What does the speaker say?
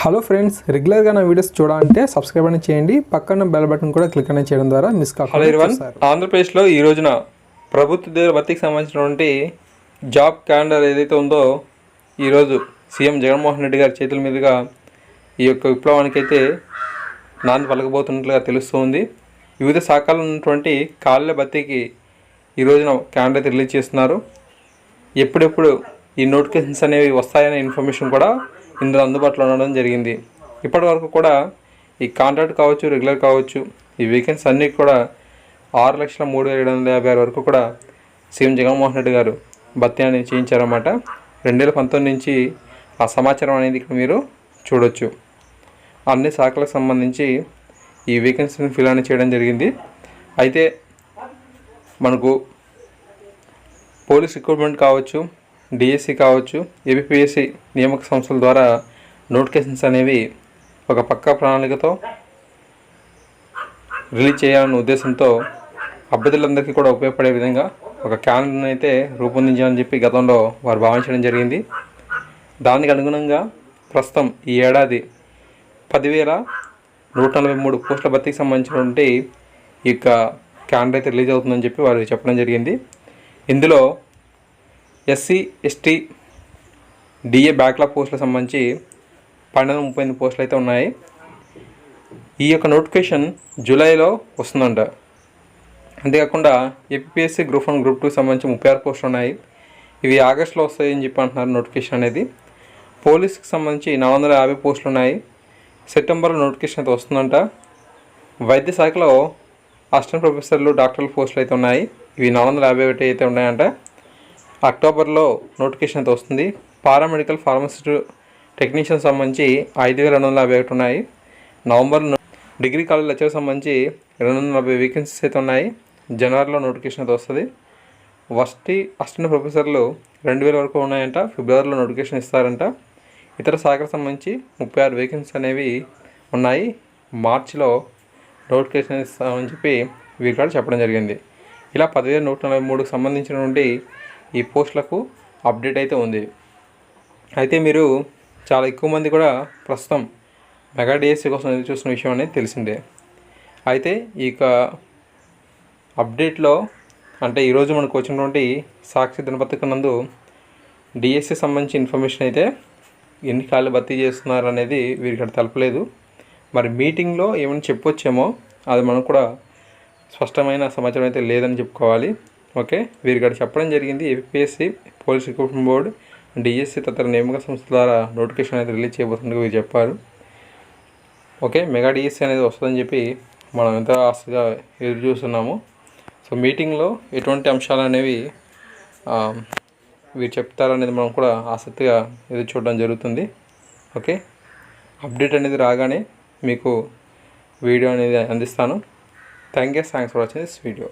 Hello friends రెగ్యులర్గా నా videos చూడాలంటే సబ్స్క్రైబ్ అని చేయండి. పక్కన బెల్ బటన్ కూడా క్లిక్ అనేది చేయడం ద్వారా మిస్ హలో కాకుండా. ఆంధ్రప్రదేశ్లో ఈ రోజున ప్రభుత్వ ఉద్యోగ భర్తీకి సంబంధించినటువంటి జాబ్ క్యాలెండర్ ఏదైతే ఉందో ఈరోజు సీఎం జగన్మోహన్ రెడ్డి గారి చేతుల మీదుగా ఈ యొక్క విప్లవానికి అయితే నాంది పలకబోతున్నట్లుగా తెలుస్తుంది వివిధ శాఖల్లో ఉన్నటువంటి ఖాళీల భర్తీకి ఈ రోజున క్యాలెండర్ అయితే రిలీజ్ చేస్తున్నారు. ఎప్పుడెప్పుడు ఈ నోటిఫికేషన్స్ అనేవి వస్తాయనే ఇన్ఫర్మేషన్ కూడా ఇందులో అందుబాటులో ఉండడం జరిగింది. ఇప్పటి వరకు కూడా ఈ కాంట్రాక్ట్ కావచ్చు రెగ్యులర్ కావచ్చు ఈ వీకెండ్స్ అన్నీ కూడా ఆరు లక్షల మూడు వేల ఏడు వందల యాభై ఆరు వరకు కూడా సీఎం జగన్మోహన్ రెడ్డి గారు భత్యాన్ని చేయించారన్నమాట. రెండు వేల పంతొమ్మిది నుంచి ఆ సమాచారం అనేది ఇక్కడ మీరు చూడొచ్చు. అన్ని శాఖలకు సంబంధించి ఈ వేకెన్సీని ఫిల్ అని చేయడం జరిగింది. అయితే మనకు పోలీస్ రిక్రూట్మెంట్ కావచ్చు డిఎస్సి కావచ్చు ఏబిపిఎస్సి నియామక సంస్థల ద్వారా నోటిఫికేషన్స్ అనేవి ఒక పక్కా ప్రణాళికతో రిలీజ్ చేయాలన్న ఉద్దేశంతో అభ్యర్థులందరికీ కూడా ఉపయోగపడే విధంగా ఒక క్యాలెండర్ని అయితే రూపొందించాలని చెప్పి గతంలో వారు భావించడం జరిగింది. దానికి అనుగుణంగా ప్రస్తుతం ఈ ఏడాది పదివేల నూట నలభై మూడు పోస్టుల భర్తీకి సంబంధించినటువంటి ఈ యొక్క క్యాలెండర్ అయితే రిలీజ్ అవుతుందని చెప్పి వారు చెప్పడం జరిగింది. ఇందులో ఎస్సీ ఎస్టీ డిఏ బ్యాక్లాగ్ పోస్టులకు సంబంధించి పన్నెండు ముప్పై ఎనిమిది పోస్టులు అయితే ఉన్నాయి. ఈ యొక్క నోటిఫికేషన్ జూలైలో వస్తుందంట. అంతేకాకుండా ఏపీఎస్సీ గ్రూప్ వన్ గ్రూప్ టూకి సంబంధించి ముప్పై ఆరు పోస్టులు ఉన్నాయి. ఇవి ఆగస్టులో వస్తాయని చెప్పి అంటున్నారు నోటిఫికేషన్ అనేది. పోలీస్కి సంబంధించి నాలుగు వందల యాభై పోస్టులు ఉన్నాయి. సెప్టెంబర్లో నోటిఫికేషన్ అయితే వస్తుందంట. వైద్య శాఖలో అసిస్టెంట్ ప్రొఫెసర్లు డాక్టర్ల పోస్టులు అయితే ఉన్నాయి. ఇవి నాలుగు వందల యాభై ఒకటి అయితే ఉన్నాయంట. అక్టోబర్లో నోటిఫికేషన్ అయితే వస్తుంది. పారామెడికల్ ఫార్మసిస్ట్ టెక్నీషియన్ సంబంధించి ఐదు వేల రెండు వందల యాభై ఒకటి ఉన్నాయి. నవంబర్లో డిగ్రీ కాలేజ్ లెక్చర్ సంబంధించి రెండు వందల నలభై వేకెన్సీస్ అయితే ఉన్నాయి. జనవరిలో నోటిఫికేషన్ అయితే వస్తుంది. వస్టి అసిస్టెంట్ ప్రొఫెసర్లు రెండు వేల వరకు ఉన్నాయంట. ఫిబ్రవరిలో నోటిఫికేషన్ ఇస్తారంట. ఇతర శాఖకు సంబంధించి ముప్పై ఆరు వేకెన్సీ అనేవి ఉన్నాయి. మార్చిలో నోటిఫికేషన్ ఇస్తామని చెప్పి వీరు కూడా చెప్పడం జరిగింది. ఇలా పదివేల నూట నలభై మూడుకు సంబంధించినటువంటి ఈ పోస్టులకు అప్డేట్ అయితే ఉంది. అయితే మీరు చాలా ఎక్కువ మంది కూడా ప్రస్తుతం మెగా డిఎస్సీ కోసం ఎదురు చూస్తున్న విషయం అనేది తెలిసిందే. అయితే ఈ యొక్క అప్డేట్లో అంటే ఈరోజు మనకు వచ్చినటువంటి సాక్షి దినపత్రిక నందు డిఎస్సి సంబంధించి ఇన్ఫర్మేషన్ అయితే ఎన్ని కాళ్ళు భర్తీ చేస్తున్నారు అనేది వీరికి అక్కడ తెలపలేదు. మరి మీటింగ్లో ఏమైనా చెప్పొచ్చేమో అది మనకు కూడా స్పష్టమైన సమాచారం అయితే లేదని చెప్పుకోవాలి. ఓకే. వీరు అక్కడ చెప్పడం జరిగింది. APSC police recruitment board DSC తదితర నియామక సంస్థ ద్వారా నోటిఫికేషన్ అయితే రిలీజ్ చేయబోతుందని వీరు చెప్పారు. ఓకే మెగా డిఎస్సి అనేది వస్తుందని చెప్పి మనం ఎంత ఆశగా ఎదురు చూస్తున్నాము. సో మీటింగ్లో ఎటువంటి అంశాలు అనేవి వీరు చెప్తారనేది మనం కూడా ఆసక్తిగా ఎదురు చూడడం జరుగుతుంది. ఓకే. అప్డేట్ అనేది రాగానే మీకు వీడియో అనేది అందిస్తాను. Thank you. Thanks for watching this video.